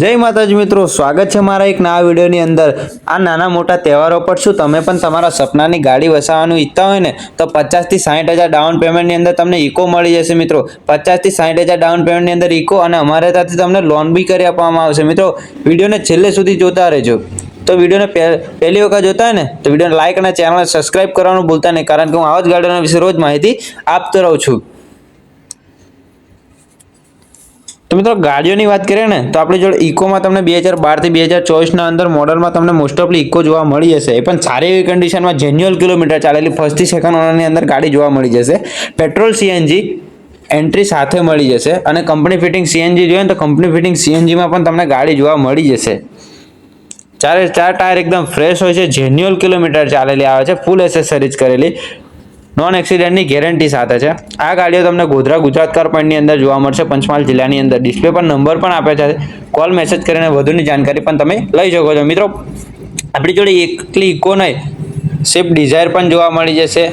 જય માતાજી મિત્રો, સ્વાગત છે મારા એક નવા વિડીયોની અંદર. આ નાના મોટા તહેવારો પર શું તમે પણ તમારા સપનાની ગાડી વસાવવાનું ઈચ્છતા હોય ને, તો પચાસથી સાઠ હજાર ડાઉન પેમેન્ટની અંદર તમને ઇકો મળી જશે મિત્રો. પચાસથી સાઠ હજાર ડાઉન પેમેન્ટની અંદર ઇકો અને અમારે ત્યાંથી તમને લોન બી કરી આપવામાં આવશે. મિત્રો, વિડીયોને છેલ્લે સુધી જોતા રહેજો. તો વિડીયોને પહે- પહેલી વખત જોતા હોય ને, તો વિડીયોને લાઇક અને ચેનલને સબસ્ક્રાઇબ કરવાનું ભૂલતા નહીં, કારણ કે હું આવા જ ગાડીઓના વિશે રોજ માહિતી આપતો રહું છું. તો મિત્રો ગાડીઓની વાત કરીએ ને, તો આપણી જોડે ઇકોમાં તમને બે હજાર બારથી બે હજાર ચોવીસના અંદર મોડલમાં તમને મોસ્ટ ઓફલી ઇકો જોવા મળી જશે. એ પણ સારી એવી કન્ડિશનમાં જેન્યુઅલ કિલોમીટર ચાલેલી ફર્સ્ટથી સેકન્ડ ઓનરની અંદર ગાડી જોવા મળી જશે. પેટ્રોલ સીએનજી એન્ટ્રી સાથે મળી જશે અને કંપની ફિટિંગ સીએનજી જોઈએ ને, તો કંપની ફિટિંગ સીએનજીમાં પણ તમને ગાડી જોવા મળી જશે. ચારે ચાર ટાયર એકદમ ફ્રેશ હોય છે જેન્યુઅલ કિલોમીટર ચાલેલી આવે છે ફૂલ એસેસરીઝ કરેલી. નોન એક્સિડન્ટની ગેરંટી સાથે છે. આ ગાડીઓ તમને ગોધરા ગુજરાત કાર પોઈન્ટની અંદર જોવા મળશે. પંચમહાલ જિલ્લાની અંદર ડિસ્પ્લે પર નંબર પણ આપે છે. કોલ મેસેજ કરીને વધુની જાણકારી પણ તમે લઈ શકો છો. મિત્રો, આપણી જોડે એકલી ઇકો નહીં. સ્વિફ્ટ ડિઝાયર પણ જોવા મળી જશે.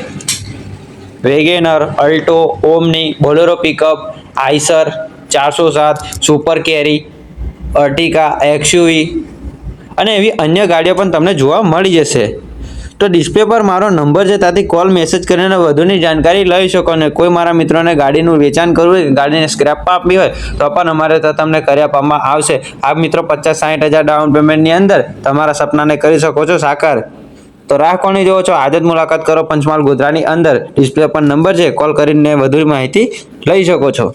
WagonR Alto Omni Bolero pickup Eicher ચારસો સાત સુપર કેરી અર્ટિકા એક્સયુવી અને એવી અન્ય ગાડીઓ પણ તમને જોવા મળી જશે. તો ડિસ્પ્લે પર મારો નંબર છે, ત્યાંથી કોલ મેસેજ કરીને વધુની જાણકારી લઈ શકો અને કોઈ મારા મિત્રોને ગાડીનું વેચાણ કરવું હોય, ગાડીને સ્ક્રેપ આપવી હોય, તો પણ અમારે ત્યાં તમને કરી આપવામાં આવશે. આ મિત્રો પચાસ સાઠ હજાર ડાઉન પેમેન્ટની અંદર તમારા સપનાને કરી શકો છો, સાકાર. તો રાહ કોની જોવો છો? આજે જ મુલાકાત કરો પંચમહાલ ગોધરાની અંદર. ડિસ્પ્લે પર નંબર છે કોલ કરીને વધુ માહિતી લઈ શકો છો.